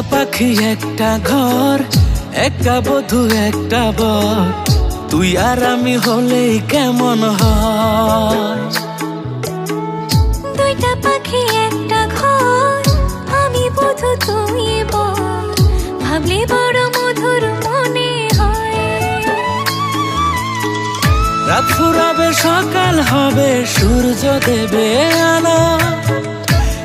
পাখি একটা ঘর একটা বধু একটা বর। তুই আর আমি হলেই কেমন হয়? দুইটা পাখি একটা ঘর আমি বুধু তুই বল ভাবলে বড় মধুর মনে হয়। রাত ফুরাবে সকাল হবে সূর্য দেবে আলো।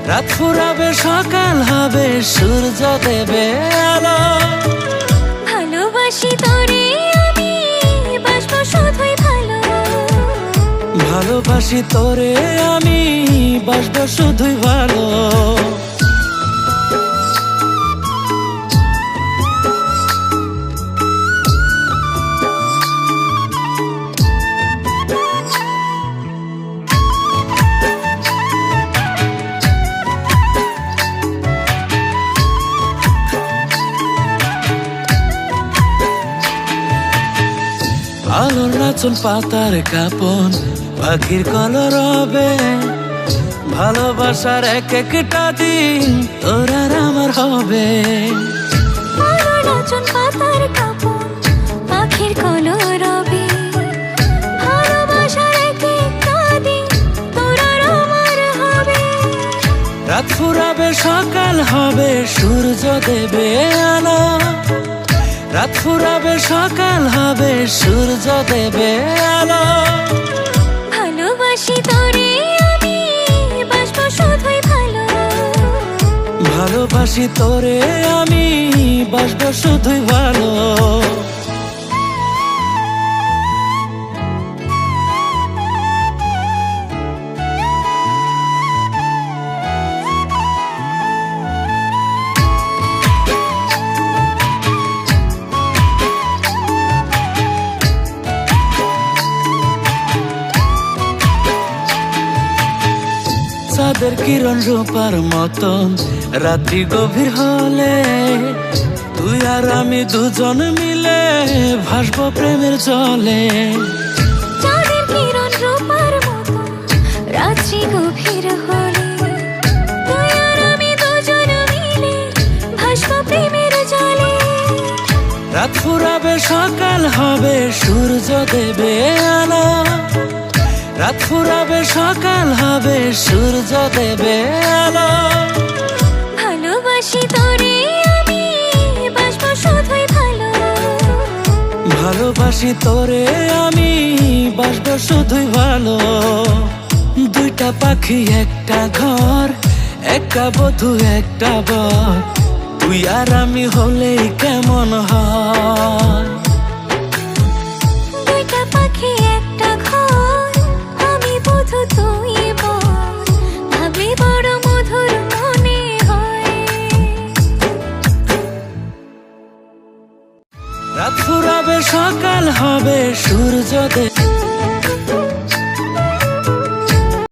রাত ফুরাবে সকাল হবে সূর্য দেবে আলো। ভালোবাসি তোরে আমি বাসবো শুধুই ভালো। ভালোবাসি তোরে আমি বাসবো শুধুই ভালো। আলোর নাচন পাতার কাপন পাখির কলর হবে। ভালোবাসার এক একটা দিন তোর আর আমার হবে। নাচন পাতার কাপড় পাখির কলর রবে ভালোবাসার এক একটা দিন তোর আর আমার হবে। রাত ফুরাবে সকাল হবে সূর্য দেবে। রাত ফুরাবে সকাল হবে সূর্য দেবে আলো। ভালোবাসি তোরে আমি বাসবো শুধুই ভালো। ভালোবাসি তোরে আমি বাসবো শুধুই ভালো। চাঁদের কিরণ রূপার মতন রাত্রি গভীর হলে তুই আর আমি দুজন মিলে ভাসবো প্রেমের জলে। চাঁদের কিরণ রূপার মতো রাত্রি গভীর হলে রাত ফুরাবে সকাল হবে সূর্য দেবে রাত ফুরাবে সকাল হবে সূর্য দেবে আলো। ভালোবাসি তোরে আমি বাসবো শুধুই ভালো। ভালোবাসি তোরে আমি বাসবো শুধুই ভালো। দুইটা পাখি একটা ঘর একটা বধু একটা বর। তুই আর আমি হলেই কেমন হয়? রাত ফুরাবে সকাল হবে সূর্য